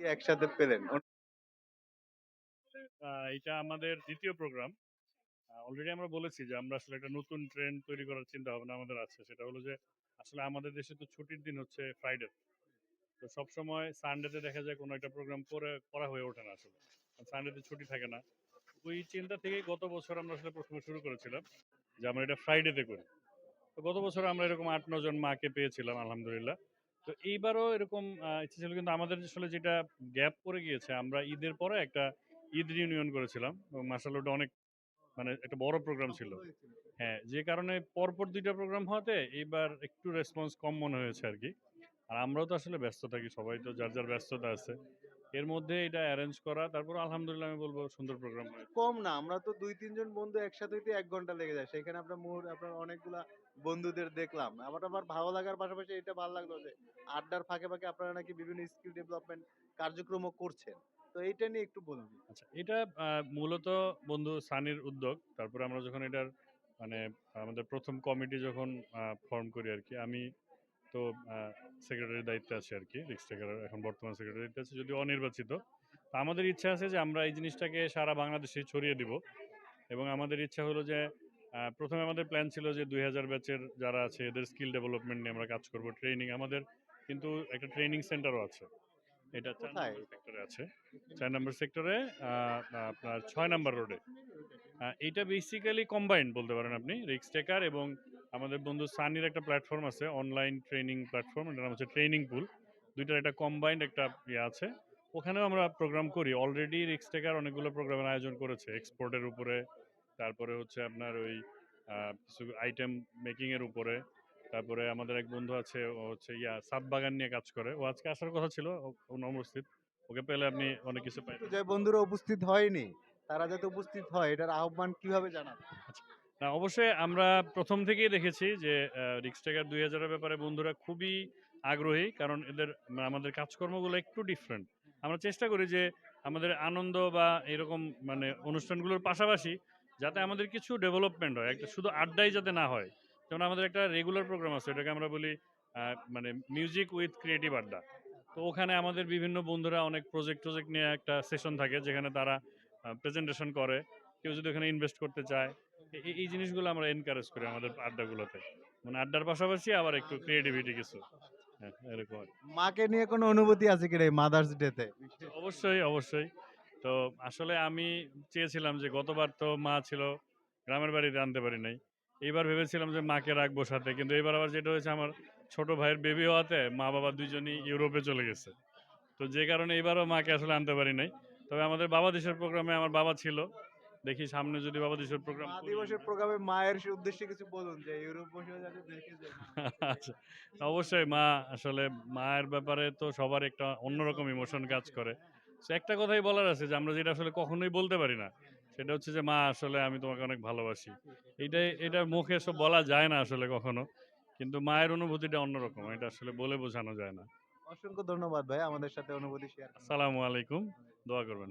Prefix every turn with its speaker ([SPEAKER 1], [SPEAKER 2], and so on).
[SPEAKER 1] একসাথে পেলেন?
[SPEAKER 2] এটা আমাদের দ্বিতীয় প্রোগ্রাম অলরেডি আমরা বলেছি যে, আমরা আসলে একটা নতুন ট্রেন্ড তৈরি করার চিন্তা ভাবনা আমাদের আছে। সেটা হলো যে, আসলে আমাদের দেশে তো ছুটির দিন হচ্ছে ফ্রাইডে তো। সবসময় সানডেতে দেখা যায় কোনো একটা প্রোগ্রাম করে, করা হয়ে ওঠে না আসলে। সানডেতে ছুটি থাকে না। ওই চিন্তা থেকেই গত বছর আমরা আসলে প্রথমে শুরু করেছিলাম যে, আমরা এটা ফ্রাইডেতে করি। তো গত বছর আমরা এরকম আট নজন মাকে পেয়েছিলাম, আলহামদুলিল্লাহ। তো এইবারও এরকম ইচ্ছে ছিল কিন্তু আমাদের আসলে যেটা গ্যাপ পড়ে গিয়েছে, আমরা ঈদের পরে একটা ঈদ রিউনিয়ন করেছিলাম এবং মার্শাল ওটা অনেক মানে একটা বড় প্রোগ্রাম ছিল। হ্যাঁ যে কারণে পরপর দুইটা প্রোগ্রাম হওয়াতে এইবার একটু রেসপন্স কম মনে হয়েছে আর কি। আর আমরাও তো আসলে ব্যস্ত থাকি, সবাই তো যার যার ব্যস্ততা আছে। এর মধ্যে এটা অ্যারেঞ্জ করা তারপর আলহামদুলিল্লাহ আমি বলব সুন্দর প্রোগ্রাম হয়েছে।
[SPEAKER 1] কম না আমরা তো দুই তিনজন বন্ধু একসাথে হইতে এক ঘণ্টা লেগে যায়। সেখানে আপনার মুহূর্ত আপনার অনেকগুলা বন্ধুদের দেখলাম। আমার আবার ভালো লাগার পাশাপাশি এটা ভালো লাগল যে আড্ডার ফাঁকে ফাঁকে আপনারা নাকি বিভিন্ন স্কিল ডেভেলপমেন্ট কার্যক্রমও করছেন। তো এইটা নিয়ে একটু বলুন।
[SPEAKER 2] আচ্ছা এটা মূলত বন্ধু সানির উদ্যোগ। তারপরে আমরা যখন এটার মানে আমাদের প্রথম কমিটি যখন ফর্ম করি আর কি আমি তো সেক্রেটারির দায়িত্বে আছে আর কি রিক্স টেকারের এখন বর্তমান সেক্রেটারি দায়িত্বে আছে যদিও অনির্বাচিত। তো আমাদের ইচ্ছা আছে যে আমরা এই জিনিসটাকে সারা বাংলাদেশে ছড়িয়ে দিব এবং আমাদের ইচ্ছা হলো যে প্রথমে আমাদের প্ল্যান ছিল যে দুই হাজার ব্যাচের যারা আছে এদের স্কিল ডেভেলপমেন্ট নিয়ে আমরা কাজ করব ট্রেনিং আমাদের কিন্তু একটা ট্রেনিং সেন্টারও আছে। এটা চার নম্বর সেক্টরে আছে। চার নম্বর সেক্টরে আপনার ছয় নম্বর রোডে এইটা বেসিক্যালি কম্বাইন্ড বলতে পারেন আপনি রিক্স টেকার এবং আমাদের বন্ধু সানির একটা প্ল্যাটফর্ম আছে অনলাইন ট্রেনিং প্ল্যাটফর্ম এটার নাম হচ্ছে ট্রেনিং পুল দুইটার একটা কম্বাইন্ড একটা ইয়ে আছে। ওখানেও আমরা প্রোগ্রাম করি। অলরেডি রিক্স টেকার অনেকগুলো প্রোগ্রামের আয়োজন করেছে। এক্সপোর্টের উপরে তারপরে হচ্ছে আপনার ওই কিছু আইটেম মেকিংয়ের উপরে। তারপরে আমাদের এক বন্ধু আছে ও হচ্ছে ইয়া সাত বাগান নিয়ে কাজ করে। ও আজকে আসার কথা ছিল অনুপস্থিত ওকে পেলে আপনি অনেক কিছু পাই
[SPEAKER 1] যে বন্ধুরা উপস্থিত হয়নি তারা যাতে উপস্থিত হয় এটার আহ্বান কীভাবে জানান
[SPEAKER 2] না অবশ্যই আমরা প্রথম থেকেই দেখেছি যে রিক্স টেকার দুই হাজারের ব্যাপারে বন্ধুরা খুবই আগ্রহী, কারণ এদের আমাদের কাজকর্মগুলো একটু ডিফারেন্ট আমরা চেষ্টা করি যে, আমাদের আনন্দ বা এরকম মানে অনুষ্ঠানগুলোর পাশাপাশি যাতে আমাদের কিছু ডেভেলপমেন্ট হয়, একটা শুধু আড্ডাই যাতে না হয়। যেমন আমাদের একটা রেগুলার প্রোগ্রাম আছে এটাকে আমরা বলি মানে মিউজিক উইথ ক্রিয়েটিভ আড্ডা। তো ওখানে আমাদের বিভিন্ন বন্ধুরা অনেক প্রজেক্ট প্রজেক্ট নিয়ে একটা সেশন থাকে, যেখানে তারা প্রেজেন্টেশন করে। কেউ যদি ওখানে ইনভেস্ট করতে চায় এই- এই জিনিসগুলো আমরা এনকারেজ করি আমাদের আড্ডাগুলোতে। মানে আড্ডার পাশাপাশি আবার একটু ক্রিয়েটিভিটি কিছু। হ্যাঁ, এরকম
[SPEAKER 1] মাকে নিয়ে কোনো অনুভূতি আছে কিনা এই মাদার্স ডে তে?
[SPEAKER 2] অবশ্যই অবশ্যই। তো আসলে আমি চেয়েছিলাম যে গতবার তো মা ছিল গ্রামের বাড়িতে আনতে পারি নাই। এইবার ভেবেছিলাম যে মাকে রাখব সাথে কিন্তু এবার আবার যেটা হয়েছে আমার ছোট ভাইয়ের বেবি হওয়াতে মা বাবা দুইজনই ইউরোপে চলে গেছে। তো যে কারণে এবারও মাকে আসলে আনতে পারি নাই। তবে আমাদের বাবা দেশের প্রোগ্রামে আমার বাবা ছিল। দেখি সামনে যদি বাবা দেশের প্রোগ্রাম
[SPEAKER 1] মা দিবসের প্রোগ্রামে মায়ের উদ্দেশ্যে কিছু বলুন যে ইউরোপ বসে যাতে দেখে যায়
[SPEAKER 2] আচ্ছা অবশ্যই মা আসলে মায়ের ব্যাপারে তো সবার একটা অন্যরকম ইমোশন কাজ করে। তো একটা কথাই বলার আছে যে আমরা যেটা আসলে কখনোই বলতে পারি না সেটা হচ্ছে যে মা আসলে আমি তোমাকে অনেক ভালোবাসি। এইটাই এটা মুখে সব বলা যায় না আসলে কখনো কিন্তু মায়ের অনুভূতিটা অন্যরকম এটা আসলে বলে বোঝানো যায় না।
[SPEAKER 1] অসংখ্য ধন্যবাদ ভাই আমাদের সাথে অনুভূতি শেয়ার
[SPEAKER 2] আসসালামু আলাইকুম দোয়া করবেন